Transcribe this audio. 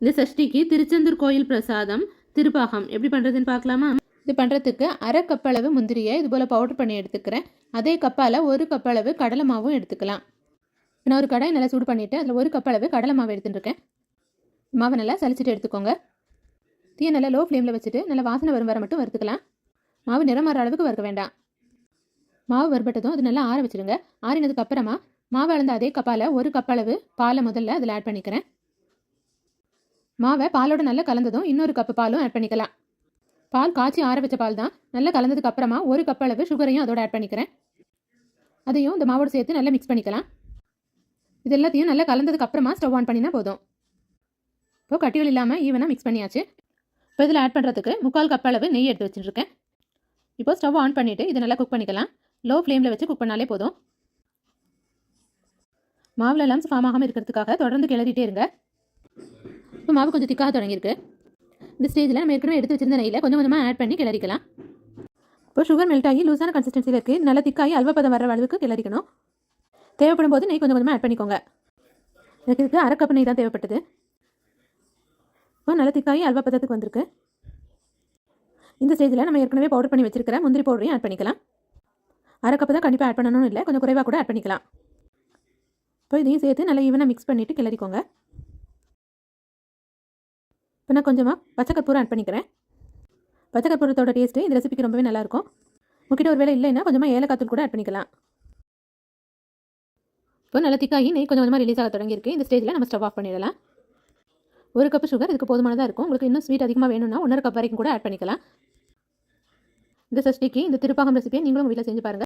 இந்த சஷ்டிக்கு திருச்செந்தூர் கோயில் பிரசாதம் திருப்பாகம். எப்படி பண்ணுறதுன்னு பார்க்கலாமா? இது பண்ணுறதுக்கு அரை கப் அளவு முந்திரியை இது போல் பவுடர் பண்ணி எடுத்துக்கிறேன். அதே கப்பால் ஒரு கப் அளவு கடலை மாவும் எடுத்துக்கலாம். நான் ஒரு கடை நல்லா சூடு பண்ணிவிட்டு அதில் ஒரு கப் அளவு கடலை மாவு எடுத்துட்டுருக்கேன் மாவை நல்லா சலிச்சிட்டு எடுத்துக்கோங்க. தீயை நல்லா லோ ஃப்ளேமில் வச்சுட்டு நல்லா வாசனை வரும் வர மட்டும் வறுத்துக்கலாம். மாவு நிறம் மாற அளவுக்கு வறுக்க வேண்டாம். மாவு வறுபட்டதும் அது நல்லா ஆற வச்சிடுங்க. ஆறினதுக்கு அப்புறமா மாவு அளந்த அதே கப்பால் ஒரு கப் அளவு பாலை முதல்ல அதில் ஆட் பண்ணிக்கிறேன். மாவை பாலோட நல்லா கலந்ததும் இன்னொரு கப்பு பாலும் ஆட் பண்ணிக்கலாம். பால் காய்ச்சி ஆற வச்ச பால் தான். நல்லா கலந்ததுக்கு அப்புறமா ஒரு கப் அளவு சுகரையும் அதோட ஆட் பண்ணிக்கிறேன். அதையும் இந்த மாவோட சேர்த்து நல்லா மிக்ஸ் பண்ணிக்கலாம். இது எல்லாத்தையும் நல்லா கலந்ததுக்கு அப்புறமா ஸ்டவ் ஆன் பண்ணினா போதும். இப்போ கட்டிகள் இல்லாமல் ஈவனாக மிக்ஸ் பண்ணியாச்சு. இப்போ இதில் ஆட் பண்ணுறதுக்கு முக்கால் கப் அளவு நெய் எடுத்து வச்சுருக்கேன். இப்போ ஸ்டவ் ஆன் பண்ணிவிட்டு இதை நல்லா குக் பண்ணிக்கலாம். லோ ஃப்ளேமில் வச்சு குக் பண்ணாலே போதும். மாவில் லம்ஸ் ஃபார்ம் ஆகாமல் இருக்கிறதுக்காக தொடர்ந்து கிளறிட்டே இருங்க. மாவு கொஞ்சம் திக்காக தொடங்கியிருக்கு. இந்த ஸ்டேஜில் நம்ம ஏற்கனவே எடுத்து வச்சிருந்த நெய்யில் கொஞ்சம் கொஞ்சமாக ஆட் பண்ணி கிளறிக்கலாம். இப்போ சுகர் மெல்ட் ஆகி லூஸான கன்சிஸ்டன்சியில் இருக்குது நல்லா திக்காகி அல்வா பதம் வர அளவுக்கு கிளறிக்கணும். தேவைப்படும் போது நெய் கொஞ்சம் கொஞ்சமாக ஆட் பண்ணிக்கோங்க. எனக்கு இருக்குது அரை கப் நெய் தான் தேவைப்பட்டது. இப்போ நல்லா திக்காகி அல்வா பதத்துக்கு வந்திருக்கு. இந்த ஸ்டேஜில் நம்ம ஏற்கனவே பவுடர் பண்ணி வச்சிருக்கிற முந்திரி பவுடரையும் ஆட் பண்ணிக்கலாம். அரை கப்பு தான் கண்டிப்பாக ஆட் பண்ணணும்னு இல்லை. கொஞ்சம் குறைவாக கூட ஆட் பண்ணிக்கலாம். இப்போ இதையும் சேர்த்து நல்லா ஈவனாக மிக்ஸ் பண்ணிவிட்டு கிளறிக்கோங்க. இப்போ நான் கொஞ்சமாக பச்சை கற்பூரம் ஆட் பண்ணிக்கிறேன். பச்சை கற்பூரத்தோட டேஸ்ட்டு இந்த ரெசிபிக்கு ரொம்பவே நல்லாயிருக்கும். உங்ககிட்ட ஒரு வேலை இல்லைன்னா கொஞ்சமாக ஏலக்காத்தூள் கூட ஆட் பண்ணிக்கலாம். இப்போ நல்லா திக்காகி நெய் கொஞ்சம் கொஞ்சமாக ரிலீஸ் ஆக தொடங்கியிருக்கு. இந்த ஸ்டேஜில் நம்ம ஸ்டவ் ஆஃப் பண்ணிடலாம். ஒரு கப் சுகர் இதுக்கு போதுமானதாக இருக்கும். உங்களுக்கு இன்னும் ஸ்வீட் அதிகமாக வேணும்னா ஒன்றரை கப் வரைக்கும் கூட ஆட் பண்ணிக்கலாம். இந்த சஷ்டிக்கு இந்த திருப்பாகம் ரெசிபியை நீங்களும் உங்கள் வீட்டில் செஞ்சு பாருங்கள்